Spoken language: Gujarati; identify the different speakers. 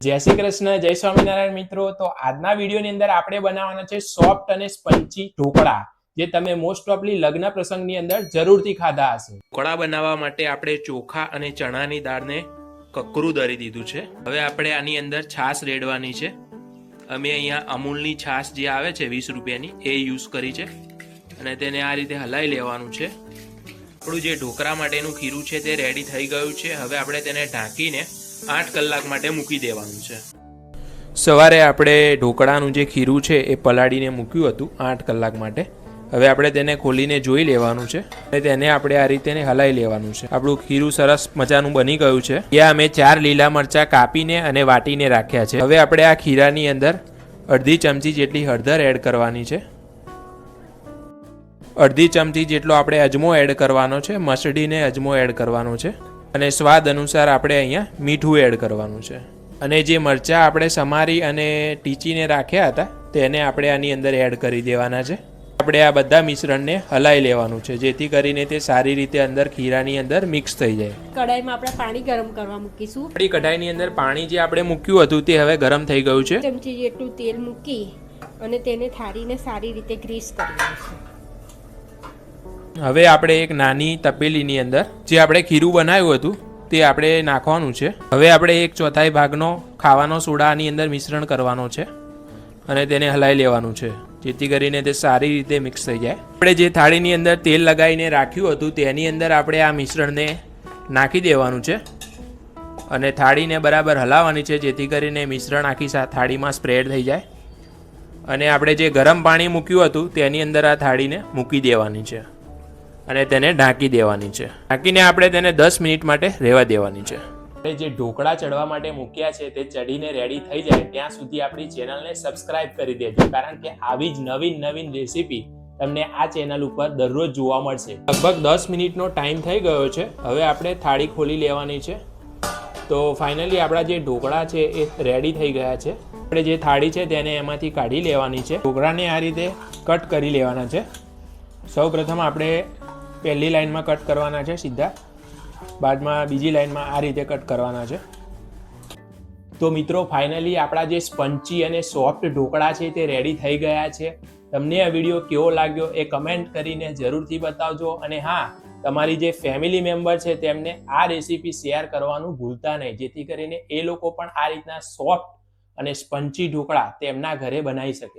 Speaker 1: જય શ્રી કૃષ્ણ, જય સ્વામિનારાયણ મિત્રો. તો આજના વિડીયોની અંદર આપણે બનાવવાના છે સોફ્ટ અને સ્પંચી ઢોકળા, જે તમે મોસ્ટ ઓફલી લગ્ન પ્રસંગની અંદર જરૂરથી ખાધા હશે. ઢોકળા બનાવવા માટે આપણે ચોખા અને ચણાની દાળને કકરું દરી દીધું છે. હવે આપણે આની અંદર છાશ રેડવાની છે. અમે અહીંયા અમૂલની છાશ જે આવે છે વીસ રૂપિયાની, એ યુઝ કરી છે. અને તેને આ રીતે હલાવી લેવાનું છે. આપણું જે ઢોકળા માટેનું ખીરું છે તે રેડી થઈ ગયું છે. હવે આપણે તેને ઢાંકીને આઠ કલાક માટે મૂકી દેવાનું છે. સવારે આપણે ઢોકળાનું જે ખીરું છે એ પલાળીને મૂક્યું હતું આઠ કલાક માટે. હવે આપણે તેને ખોલીને જોઈ લેવાનું છે અને તેને આપણે આ રીતે હલાવી લેવાનું છે. આપણું ખીરું સરસ મજાનું બની ગયું છે. ત્યાં અમે ચાર લીલા મરચાં કાપીને અને વાટીને રાખ્યા છે. હવે આપણે આ ખીરાની અંદર અડધી ચમચી જેટલી હળદર એડ કરવાની છે. અડધી ચમચી જેટલો આપણે અજમો એડ કરવાનો છે. મસડીને અજમો એડ કરવાનો છે. અને સ્વાદ અનુસાર આપણે અહીંયા મીઠું એડ કરવાનું છે. અને જે મરચાં આપણે સમારી અને ટીચીને રાખ્યા હતા તેને આપણે આની અંદર એડ કરી દેવાના છે. આપણે આ બધા મિશ્રણને હલાઈ લેવાનું છે જેથી કરીને તે સારી રીતે અંદર ખીરાની અંદર મિક્સ થઈ જાય.
Speaker 2: કઢાઈમાં આપણે પાણી ગરમ કરવા મૂકીશું.
Speaker 1: આપણી કઢાઈની અંદર પાણી જે આપણે મૂક્યું હતું તે હવે ગરમ થઈ ગયું છે.
Speaker 2: ચમચી જેટલું તેલ મૂકી અને તેને થાળીને સારી રીતે ગ્રીસ કરી લઈશું
Speaker 1: હવે આપણે એક નાની તપેલીની અંદર જે આપણે ખીરું બનાવ્યું હતું, તે આપણે નાખવાનું છે. હવે આપણે એક ચોથાઈ ભાગનો ખાવાનો સોડાની અંદર મિશ્રણ કરવાનો છે અને તેને હલાવી લેવાનું છે, જેથી કરીને તે સારી રીતે મિક્સ થઈ જાય. આપણે જે થાળીની અંદર તેલ લગાવીને રાખ્યું હતું, તેની અંદર આપણે આ મિશ્રણને નાખી દેવાનું છે અને થાળીને બરાબર હલાવવાની છે, જેથી કરીને મિશ્રણ આખી થાળીમાં સ્પ્રેડ થઈ જાય. અને આપણે જે ગરમ પાણી મૂક્યું હતું, તેની અંદર આ થાળીને મૂકી દેવાની છે. અને તેને ઢાંકી દેવાની છે. ઢાંકીને આપણે તેને દસ મિનિટ માટે રહેવા દેવાની છે. આપણે જે ઢોકળા ચડવા માટે મૂક્યા છે તે ચડીને રેડી થઈ જાય ત્યાં સુધી આપણી ચેનલને સબસ્ક્રાઇબ કરી દેજો. કારણ કે આવી જ નવીન નવીન રેસીપી તમને આ ચેનલ ઉપર દરરોજ જોવા મળશે. લગભગ દસ મિનિટનો ટાઈમ થઈ ગયો છે. હવે આપણે થાળી ખોલી લેવાની છે. તો ફાઇનલી આપણા જે ઢોકળા છે એ રેડી થઈ ગયા છે. આપણે જે થાળી છે તેને એમાંથી કાઢી લેવાની છે. ઢોકળાને આ રીતે કટ કરી લેવાના છે. સૌ પ્રથમ આપણે પહેલી લાઇનમાં કટ કરવાના છે સીધા. બાદમાં બીજી લાઇનમાં આ રીતે કટ કરવાના છે. તો મિત્રો, ફાઇનલી આપણા જે સ્પંચી અને સોફ્ટ ઢોકળા છે તે રેડી થઈ ગયા છે. તમને આ વીડિયો કેવો લાગ્યો એ કમેન્ટ કરીને જરૂરથી બતાવજો. અને હા, તમારી જે ફેમિલી મેમ્બર છે તેમને આ રેસીપી શેર કરવાનું ભૂલતા નહીં. જેથી કરીને એ લોકો પણ આ રીતના સોફ્ટ અને સ્પંચી ઢોકળા તેમના ઘરે બનાવી શકે.